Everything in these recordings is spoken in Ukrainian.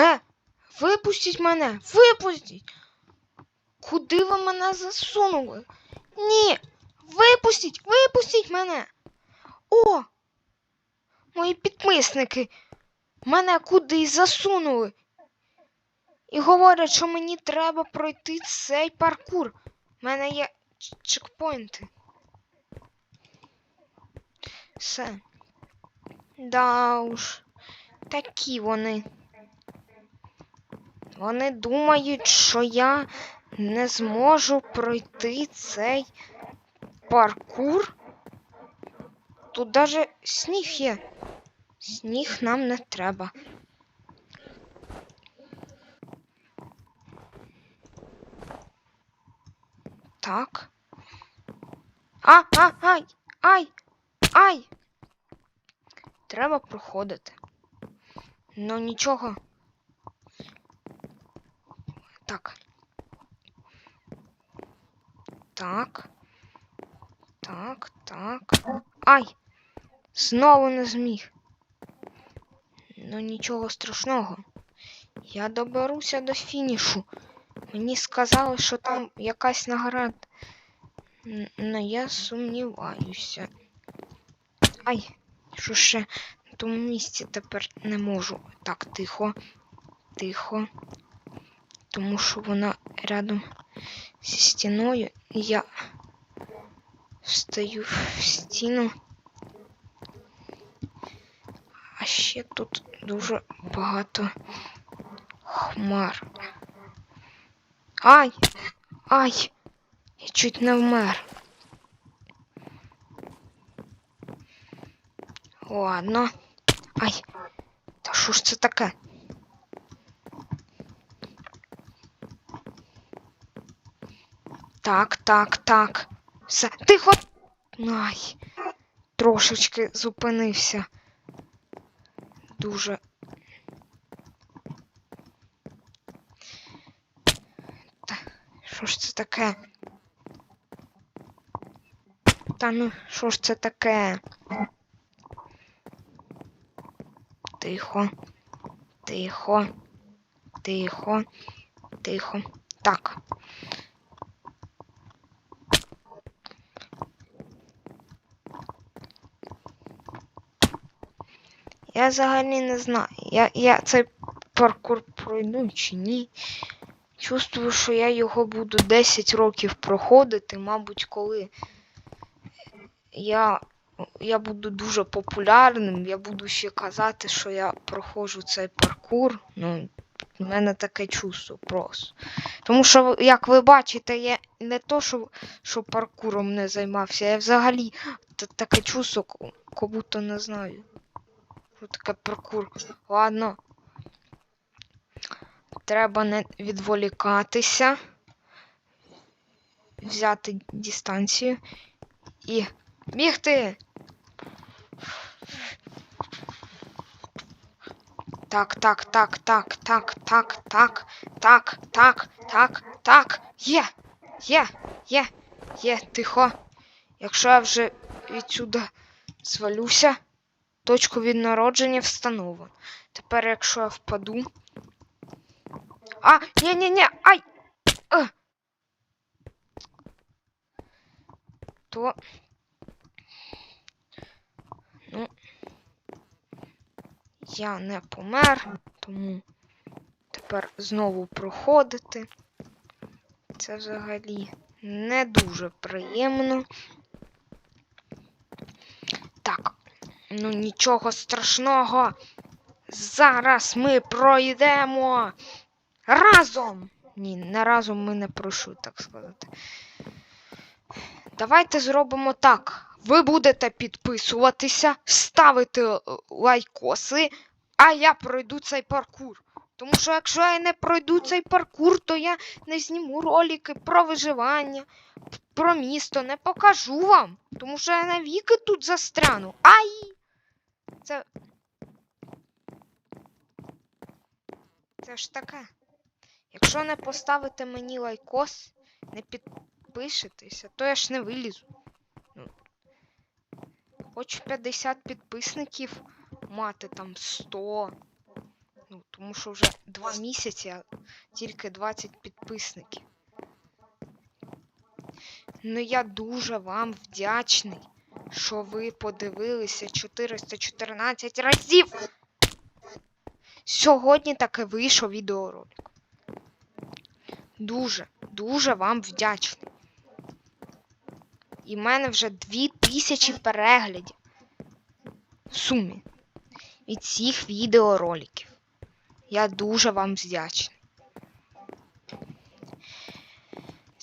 Е, випустіть мене! Випустіть! Куди ви мене засунули? Ні! Випустіть! Випустіть мене! О! Мої підписники! Мене кудись засунули. І говорять, що мені треба пройти цей паркур. У мене є чекпоінти. Все. Да уж. Такі вони. Вони думають, що я не зможу пройти цей паркур. Тут даже сніг є. Сніг нам не треба. Так. А, а, ай, ай, ай. Треба проходити. Ну нічого. Так. Так. Так, так. Ай! Знову не зміг. Ну нічого страшного. Я доберуся до фінішу. Мені сказали, що там якась награда. Ну я сумніваюся. Ай, що ще на тому місці тепер не можу. Так, тихо, тихо. Тому що вона рядом зі стіною. і Я встаю в стіну. А ще тут дуже багато хмар. Ай! Ай! Я чуть не вмер. Ладно. Ай! Та що ж це таке? Так, так, так. Все. Тихо. Ай. Трошечки зупинився. Дуже. Та, що ж це таке? Та ну, що ж це таке? Тихо. Тихо. Тихо. Тихо. Так. Я взагалі не знаю. Я, я цей паркур пройду чи ні. Чувствую, що я його буду 10 років проходити, мабуть, коли я, я буду дуже популярним, я буду ще казати, що я проходжу цей паркур. Ну, в мене таке чувство просто. Тому що, як ви бачите, я не то, що, що паркуром не займався, я взагалі таке чувство, ко- ко будто не знаю. Що таке паркур? Ладно. Треба не відволікатися. Взяти дистанцію і бігти. Так, так, так, так, так, так, так, так, так, так, так. Є! Є! Є! Є, тихо. Якщо я вже відсюди звалюся, точку від народження встановлено. Тепер, якщо я впаду. А, ні-ні-ні, ай! Е. То. Ну. Я не помер, тому тепер знову проходити. Це взагалі не дуже приємно. Так, ну нічого страшного. Зараз ми пройдемо разом. Ні, не разом ми не прошу, так сказати. Давайте зробимо так. Ви будете підписуватися, ставити е, лайкоси, а я пройду цей паркур. Тому що якщо я не пройду цей паркур, то я не зніму ролики про виживання, про місто, не покажу вам. Тому що я навіки тут застряну. Ай! Це. Це ж таке. Якщо не поставите мені лайкос, не підпишетеся, то я ж не вилізу. Ну, Хочу 50 підписників мати там 100. Ну, тому що вже два місяці, а тільки 20 підписників. Ну я дуже вам вдячний, що ви подивилися 414 разів. Сьогодні таки вийшов відеоролик. Дуже, дуже вам вдячний. І в мене вже 2000 переглядів в сумі від цих відеороликів. Я дуже вам вдячний.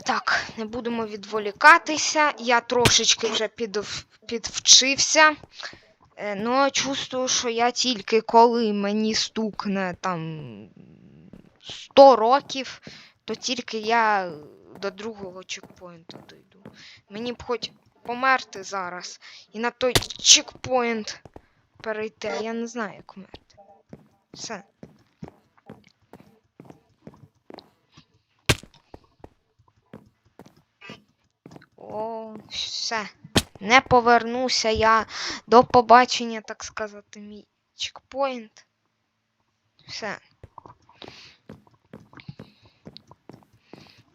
Так, не будемо відволікатися. Я трошечки вже підв... підвчився. Е, Ну, чувствую, що я тільки коли мені стукне там 100 років, то тільки я до другого чекпоінту дойду. Мені б хоч померти зараз і на той чекпоінт перейти, я не знаю, як вмерти. Все. О, все. Не повернуся я до побачення, так сказати, мій чекпоінт. Все.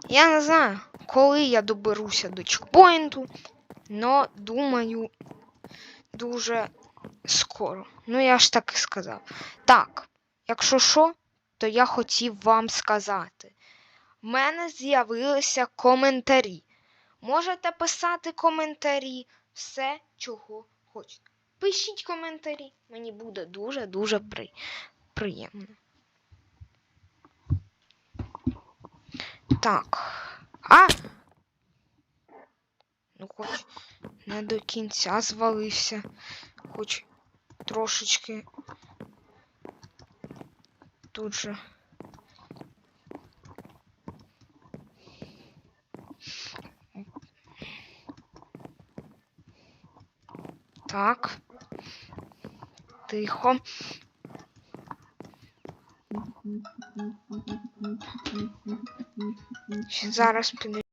Я не знаю, коли я доберуся до чекпоінту, но думаю, дуже скоро. Ну, я ж так і сказав. Так, якщо що, то я хотів вам сказати. В мене з'явилися коментарі. Можете писати коментарі, все, чого хочете. Пишіть коментарі, мені буде дуже-дуже при... приємно. Так. А! Ну, хоч не до кінця звалився, хоч трошечки тут же. Так. Тихо. Зараз піду.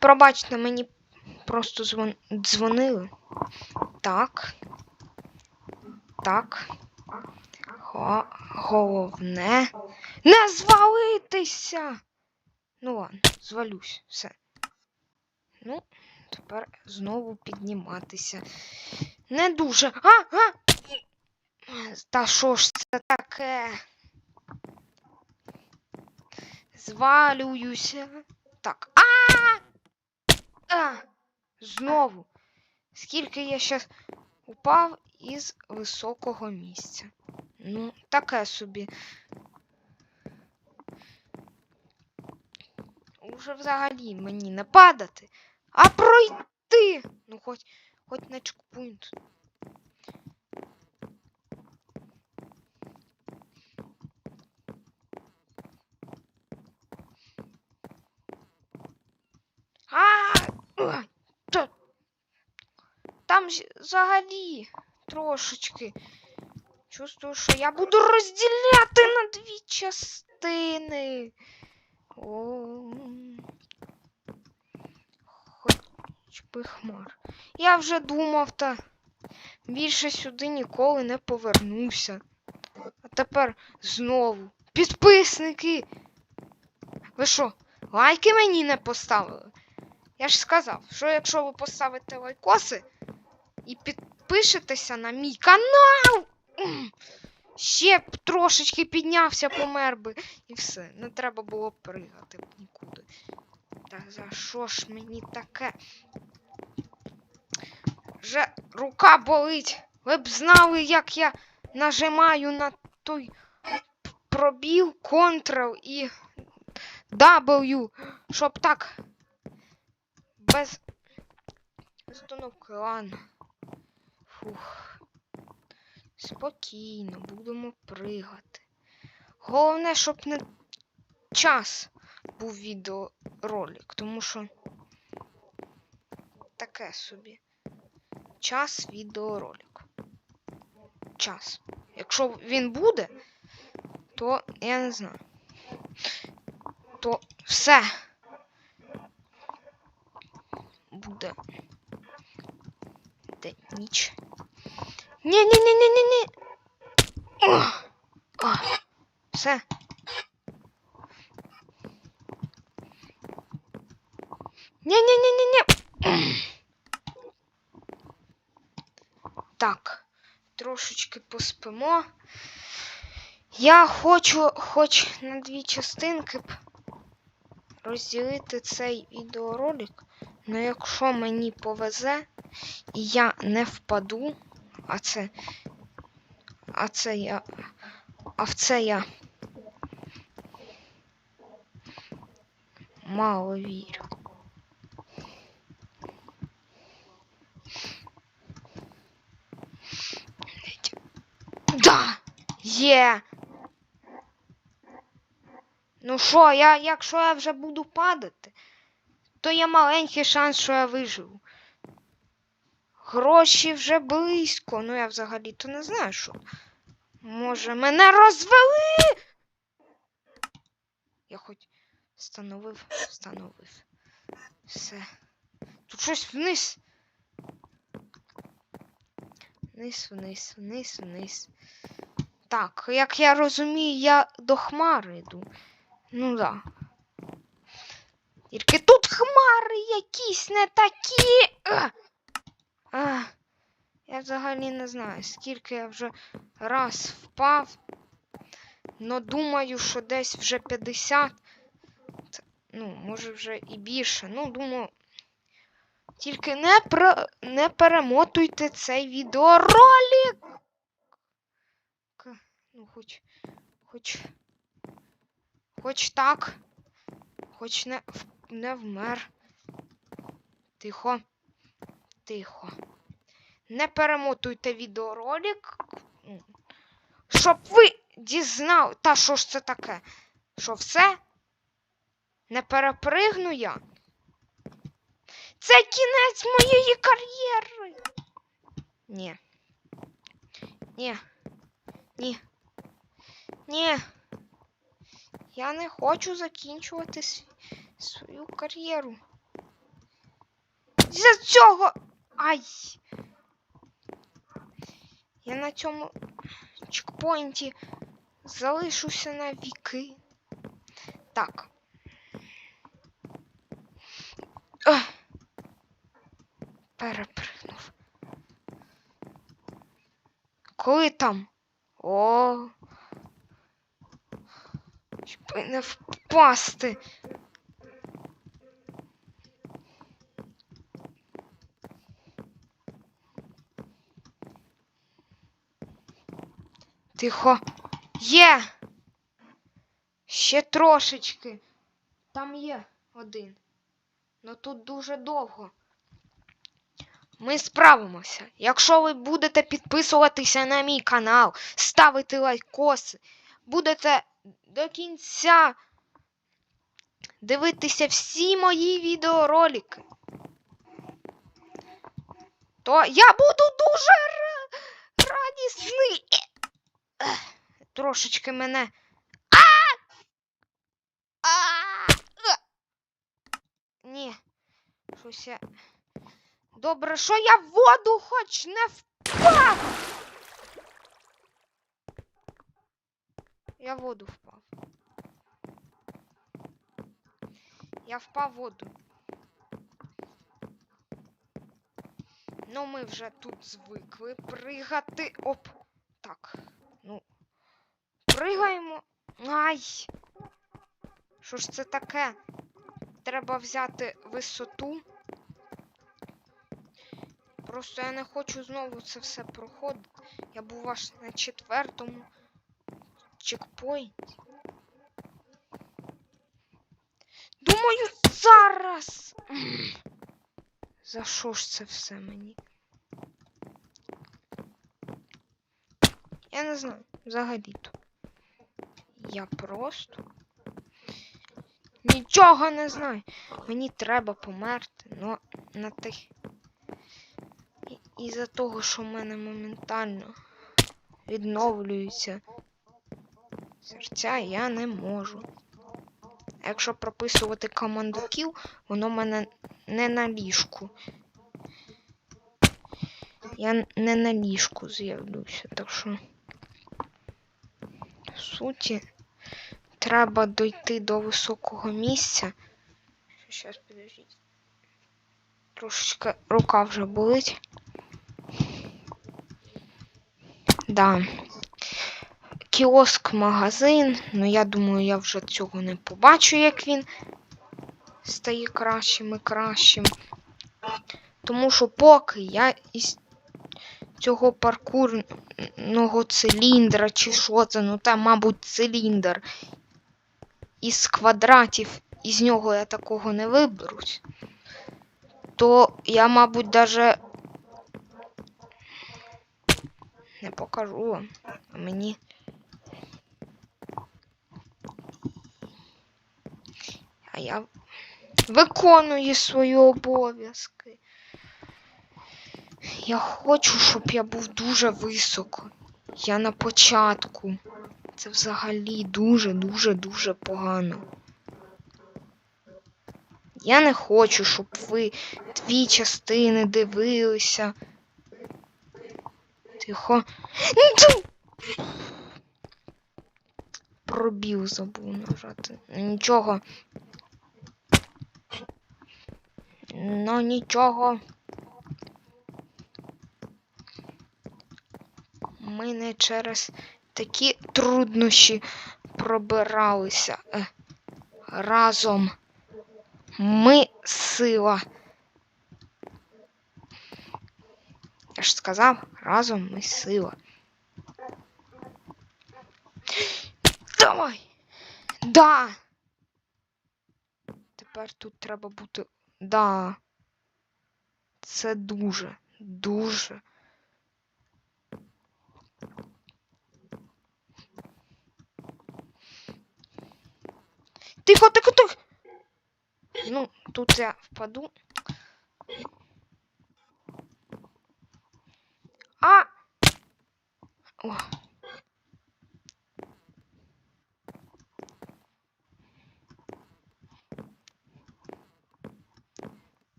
Пробачте, мені просто дзвон... дзвонили. Так. Так. Го... Головне. Не звалитися! Ну ладно, звалюсь, все. Ну, тепер знову підніматися. Не дуже. А! А! Та що ж це таке? Звалююся. Так. А! А! Знову. Скільки я щас упав із високого місця. Ну, таке собі. Уже взагалі мені не падати, а пройти. Ну, хоч, хоч на чекпоінт. А! Ой, та- Там ж взагалі трошечки. Чувствую, що я буду розділяти на дві частини. О. Хоч би хмар. Я вже думав, та більше сюди ніколи не повернуся. А тепер знову. Підписники! Ви що, лайки мені не поставили? Я ж сказав, що якщо ви поставите лайкоси і підпишетеся на мій канал, ще б трошечки піднявся, помер би. І все. Не треба було пригати нікуди. Та за що ж мені таке? Вже рука болить. Ви б знали, як я нажимаю на той пробіл Ctrl і W, щоб так без установки, ладно. Фух. Спокійно, будемо пригати. Головне, щоб не час був відеоролик, тому що таке собі. Час відеоролик. час. Якщо він буде, то я не знаю. То все буде. Де ніч. Ні ні ні ні ні ні О! О! Все. Ні-ні-ні-ні-ні. Так, трошечки поспимо. Я хочу хоч на дві частинки б розділити цей відеоролик. Ну якщо мені повезе і я не впаду, а це. А це я. А в це я мало вірю. Да! Є! Ну що, я, якщо я вже буду падати, то є маленький шанс, що я виживу. Гроші вже близько. Ну я взагалі то не знаю, що. Може, мене розвели. Я хоч встановив, встановив. Все. Тут щось вниз. Вниз, вниз, вниз, вниз. Так, як я розумію, я до хмари йду. Ну да. Тільки тут хмари якісь не такі. А! Я взагалі не знаю, скільки я вже раз впав. Но думаю, що десь вже 50. Ну, може вже і більше. Ну, думаю. Тільки не, про... не перемотуйте цей відеоролик. Ну, хоч. Хоч. Хоч так. Хоч не, не вмер. Тихо. Тихо. Не перемотуйте відеоролик. Щоб ви дізнали. Та що ж це таке? Що все? Не перепригну я? Це кінець моєї кар'єри. Ні. Ні. Ні. Ні. Я не хочу закінчувати свою кар'єру. За цього. Ай. Я на цьому чекпоінті залишуся на віки. Так. Перепригнув. Коли там? О. Щоб не впасти. Тихо. Є. Ще трошечки. Там є один. Ну тут дуже довго. Ми справимося. Якщо ви будете підписуватися на мій канал, ставити лайкоси, будете до кінця дивитися всі мої відеоролики, то я буду дуже радісний. Трошечки мене. А! А! Ні. Щось я. Добре, що я в воду хоч не впав. Я в воду впав. Я впав в воду. Ну, ми вже тут звикли пригати. Оп. Так. Ну. Пригаємо. Ай! Що ж це таке? Треба взяти висоту. Просто я не хочу знову це все проходити. Я був аж на четвертому чекпоінті. Думаю, зараз. За що ж це все мені? Я не знаю, взагалі-то. Я просто нічого не знаю. Мені треба померти, но на тих. І- Із-за того, що в мене моментально відновлюються. Серця я не можу. Якщо прописувати командуків, воно в мене не на ліжку. Я не на ліжку з'явлюся, так що. Суті, треба дойти до високого місця. Щас, підождіть. Трошечки рука вже болить. Да. Кіоск, магазин. Ну, я думаю, я вже цього не побачу, як він стає кращим і кращим. Тому що поки я із цього паркурного циліндра, чи що це, ну там, мабуть, циліндр із квадратів, із нього я такого не виберусь, то я, мабуть, даже не покажу вам. А мені. А я виконую свої обов'язки. Я хочу, щоб я був дуже високо. Я на початку. Це взагалі дуже, дуже, дуже погано. Я не хочу, щоб ви дві частини дивилися. Тихо. Ну! Пробіл забув нажати. Нічого. Ну нічого. Ми не через такі труднощі пробиралися е, разом. Ми сила. Я ж сказав, разом ми сила. Давай. Да. Тепер тут треба бути. Да. Це дуже, дуже. Тихо, тихо, тихо. Ну, тут я впаду. А! О.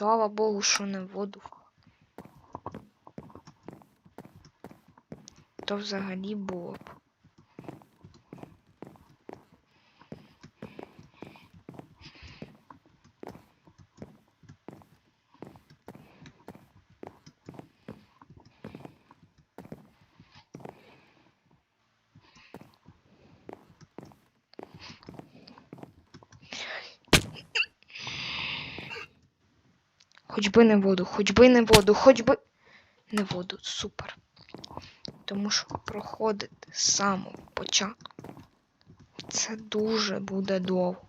слава Богу, що не воду. То взагалі було б. Хоч би не воду, хоч би не воду, хоч би не воду. Супер. Тому що проходити з самого початку. Це дуже буде довго.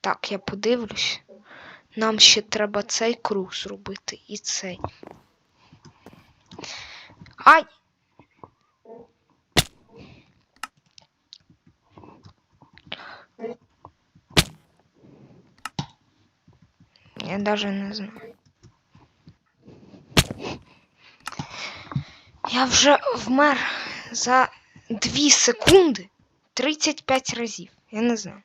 Так, я подивлюсь. Нам ще треба цей круг зробити і цей. Ай! Я даже не знаю. Я вже вмер за 2 секунди 35 разів. Я не знаю.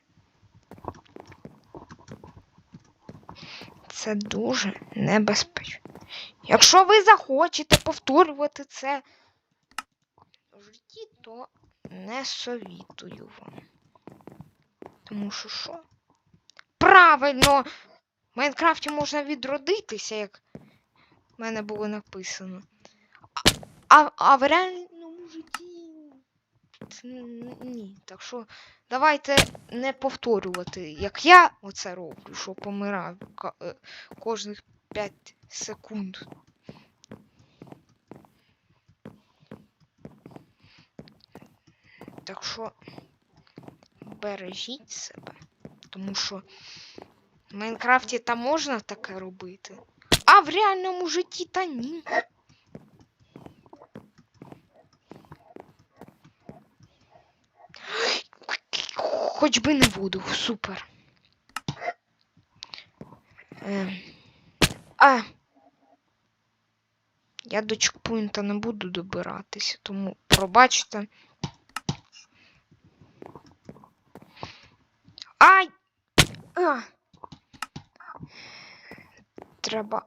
Це дуже небезпечно. Якщо ви захочете повторювати це в житті, то не совітую вам. Тому що що? Правильно! В Майнкрафті можна відродитися, як в мене було написано. А, а, а в реальному житті. Ні. Так що давайте не повторювати, як я оце роблю, що помираю е, кожних 5 секунд. Так що бережіть себе, тому що в Майнкрафті там можна таке робити. А в реальному житті та ні. Хоч би не буду, супер. Е, а. Я до чекпоінта не буду добиратися, тому пробачте. Треба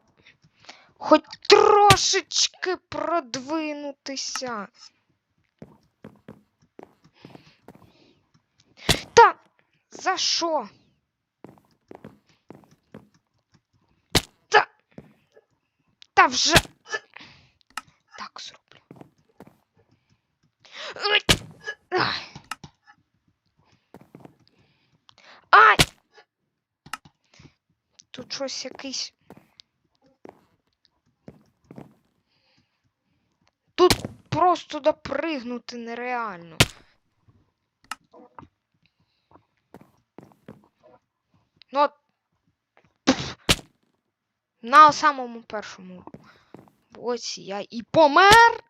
хоч трошечки продвинутися. Та за що? Та, та вже так зроблю. Ай! Тут щось якийсь. Тут просто допригнути нереально. Ну, от, на самому першому боці я і помер.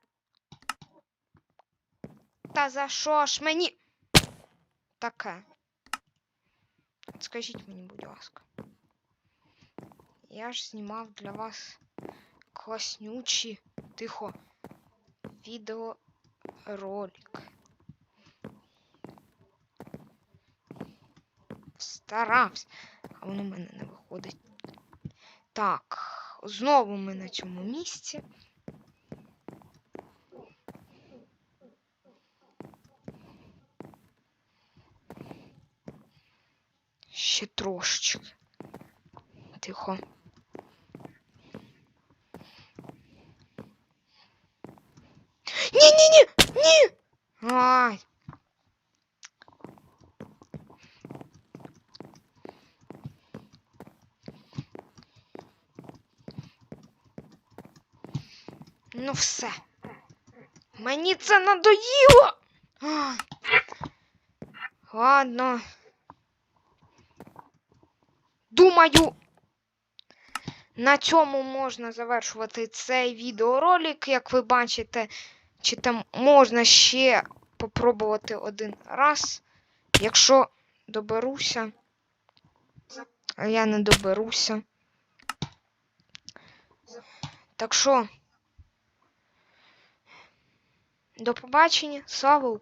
Та за що ж мені таке? Скажіть мені, будь ласка. Я ж знімав для вас класнючі, тихо, відеоролик. Старався, а воно в мене не виходить. Так, знову ми на цьому місці. Ще трошечки. Тихо. Ні-ні-ні! Ні! Ай! Ну все. Мені це надоїло. Ладно. Думаю, на цьому можна завершувати цей відеоролик. Як ви бачите, чи там можна ще попробувати один раз. Якщо доберуся, а я не доберуся. Так що, до побачення, слава!